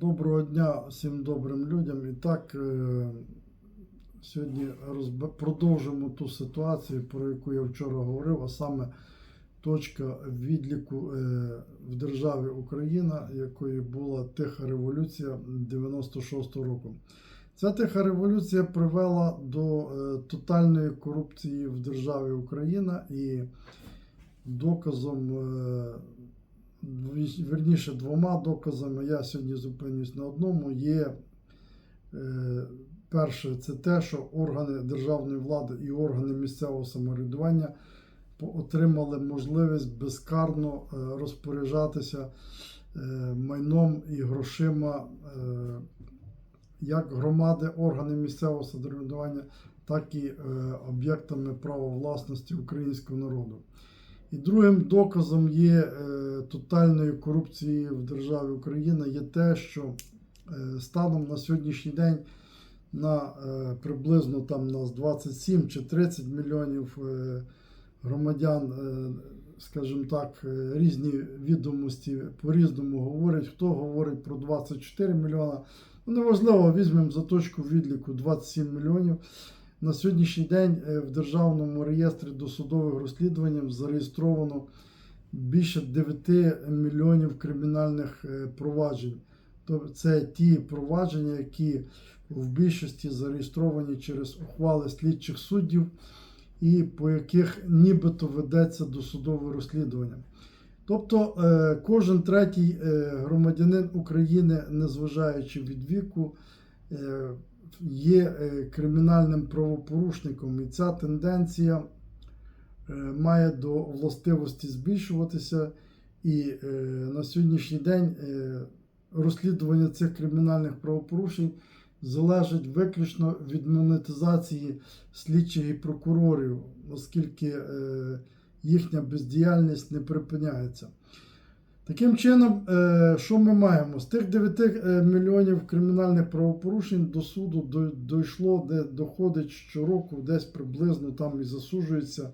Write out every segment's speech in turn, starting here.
Доброго дня всім добрим людям. І так, е, сьогодні розб... продовжимо ту ситуацію, про яку я вчора говорив, а саме точка відліку е, в державі Україна, якою була тиха революція 96-го року. Ця тиха революція привела до е, тотальної корупції в державі Україна і доказом. Дві- Верніше, двома доказами, я сьогодні зупинюсь на одному, є е, перше, це те, що органи державної влади і органи місцевого самоврядування отримали можливість безкарно е, розпоряджатися е, майном і грошима як громади, органи місцевого самоврядування, так і об'єктами права власності українського народу. І другим доказом є е, тотальної корупції в державі Україна є те, що е, станом на сьогоднішній день на е, приблизно там нас 27 чи 30 мільйонів громадян, скажімо так, різні відомості по-різному говорять. Хто говорить про 24 мільйона. Ну, неважливо, візьмемо за точку відліку 27 мільйонів. На сьогоднішній день е, в Державному реєстрі досудових розслідувань зареєстровано більше 9 мільйонів кримінальних е, проваджень. Тобто це ті провадження, які в більшості зареєстровані через ухвали слідчих суддів, і по яких нібито ведеться досудове розслідування. Тобто е, кожен третій громадянин України, незважаючи від віку, є е, кримінальним правопорушником, і ця тенденція е, має до властивості збільшуватися. І е, на сьогоднішній день розслідування цих кримінальних правопорушень залежить виключно від монетизації слідчих і прокурорів, оскільки їхня бездіяльність не припиняється. Таким чином, е, що ми маємо? З тих 9 е, мільйонів кримінальних правопорушень до суду дійшло, де доходить щороку, десь приблизно там і засуджується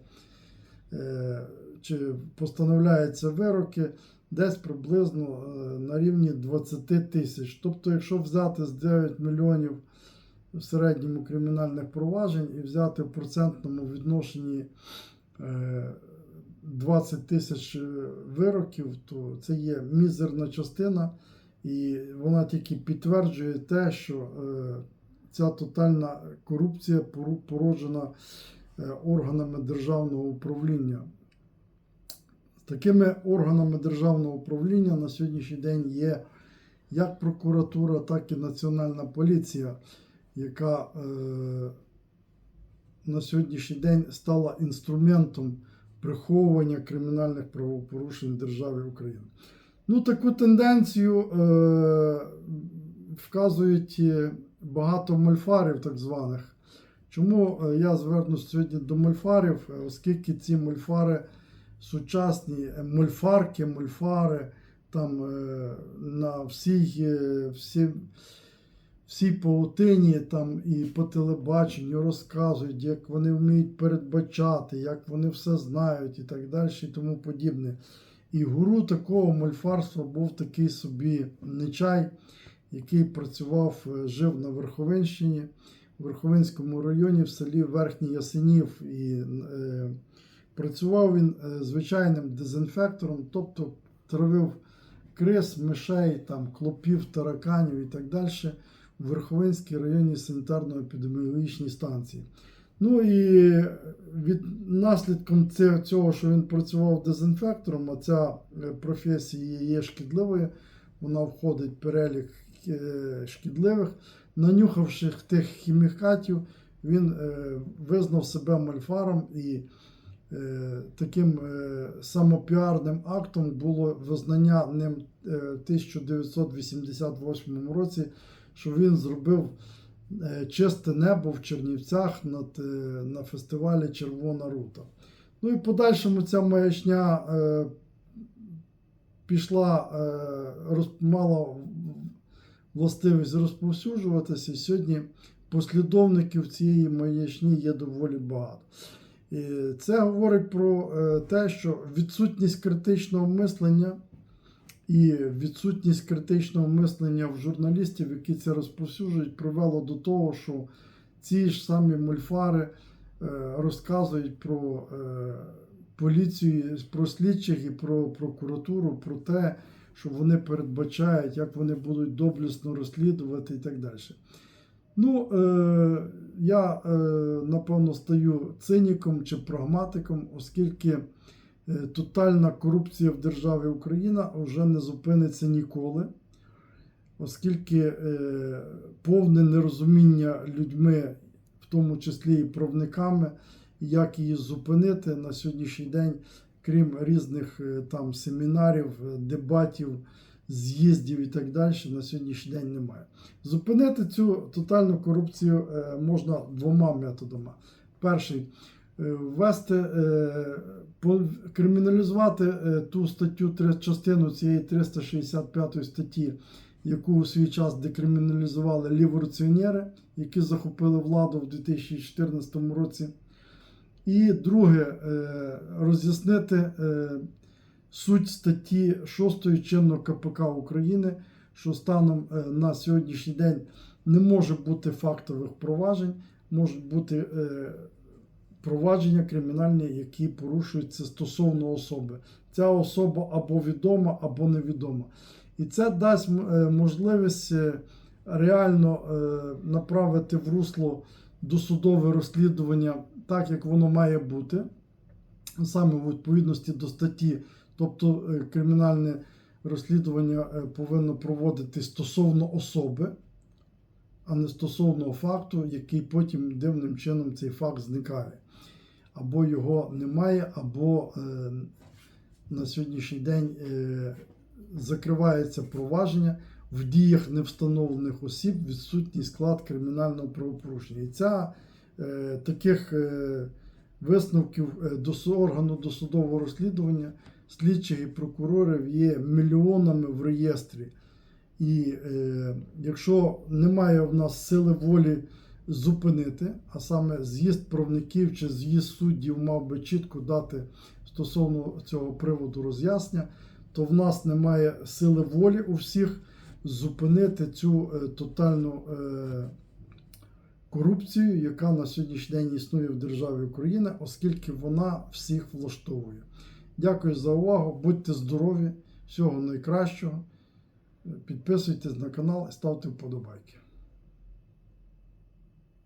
е, чи постановляються вироки, десь приблизно на рівні 20 тисяч. Тобто, якщо взяти з 9 мільйонів в середньому кримінальних проваджень і взяти в процентному відношенні 20 тисяч е, вироків, то це є мізерна частина, і вона тільки підтверджує те, що е, ця тотальна корупція породжена е, органами державного управління. Такими органами державного управління на сьогоднішній день є як прокуратура, так і Національна поліція, яка на сьогоднішній день стала інструментом приховування кримінальних правопорушень в державі Україна. Ну, таку тенденцію е, вказують е, багато мольфарів, так званих. Чому е, я звернусь сьогодні до мольфарів, Е, оскільки ці мольфари сучасні, мольфарки, мольфари там е, на всій, всі, всій паутині там і по телебаченню розказують, як вони вміють передбачати, як вони все знають і так далі, і тому подібне. І гуру такого мольфарства був такий собі Нечай, який працював, е, жив на Верховинщині, в Верховинському районі в селі Верхній Ясенів. І е, працював він е, звичайним дезінфектором, тобто травив крис, мишей, там, клопів, тараканів і так далі в Верховинській районній санітарно-епідеміологічній станції. Ну і від наслідком цього, що він працював дезінфектором, а ця е, професія є шкідливою, вона входить в перелік е, шкідливих. Нанюхавши тих хімікатів, він е, визнав себе мальфаром і таким самопіарним актом було визнання ним в 1988 році, що він зробив е, чисте небо в Чернівцях над, е, на фестивалі Червона рута. Ну і подальшому ця маячня е, пішла, е, роз, мала властивість розповсюджуватися. І сьогодні послідовників цієї маячні є доволі багато. І це говорить про е, те, що відсутність критичного мислення і відсутність критичного мислення в журналістів, які це розповсюджують, привело до того, що ці ж самі мульфари е, розказують про е, поліцію, про слідчих і про прокуратуру, про те, що вони передбачають, як вони будуть доблесно розслідувати і так далі. Ну, е, я напевно стаю циніком чи прагматиком, оскільки тотальна корупція в державі Україна вже не зупиниться ніколи, оскільки е, повне нерозуміння людьми, в тому числі і правниками, як її зупинити на сьогоднішній день, крім різних е, там семінарів, е, дебатів, з'їздів і так далі, на сьогоднішній день немає. Зупинити цю тотальну корупцію е, можна двома методами. Перший е, ввести, е, криміналізувати е, ту статтю, частину цієї 365 статті, яку у свій час декриміналізували ліворуціонери, які захопили владу в 2014 році. І друге, е, роз'яснити е, суть статті 6 чинного КПК України, що станом е, на сьогоднішній день не може бути фактових проваджень, можуть бути е, провадження кримінальні, які порушуються стосовно особи. Ця особа або відома, або невідома. І це дасть е, можливість е, реально е, направити в русло досудове розслідування так, як воно має бути, саме у відповідності до статті, тобто кримінальне розслідування повинно проводити стосовно особи, а не стосовно факту, який потім дивним чином цей факт зникає. Або його немає, або е, на сьогоднішній день е, закривається провадження в діях невстановлених осіб відсутній склад кримінального правопорушення. І ця е, таких е, висновків е, дос- органу досудового розслідування слідчих і прокурорів є мільйонами в реєстрі. І е, якщо немає в нас сили волі зупинити, а саме з'їзд правників чи з'їзд суддів мав би чітко дати стосовно цього приводу роз'яснення, то в нас немає сили волі у всіх зупинити цю е, тотальну е, корупцію, яка на сьогоднішній день існує в державі Україна, оскільки вона всіх влаштовує. Дякую за увагу, будьте здорові, всього найкращого. Підписуйтесь на канал і ставте вподобайки.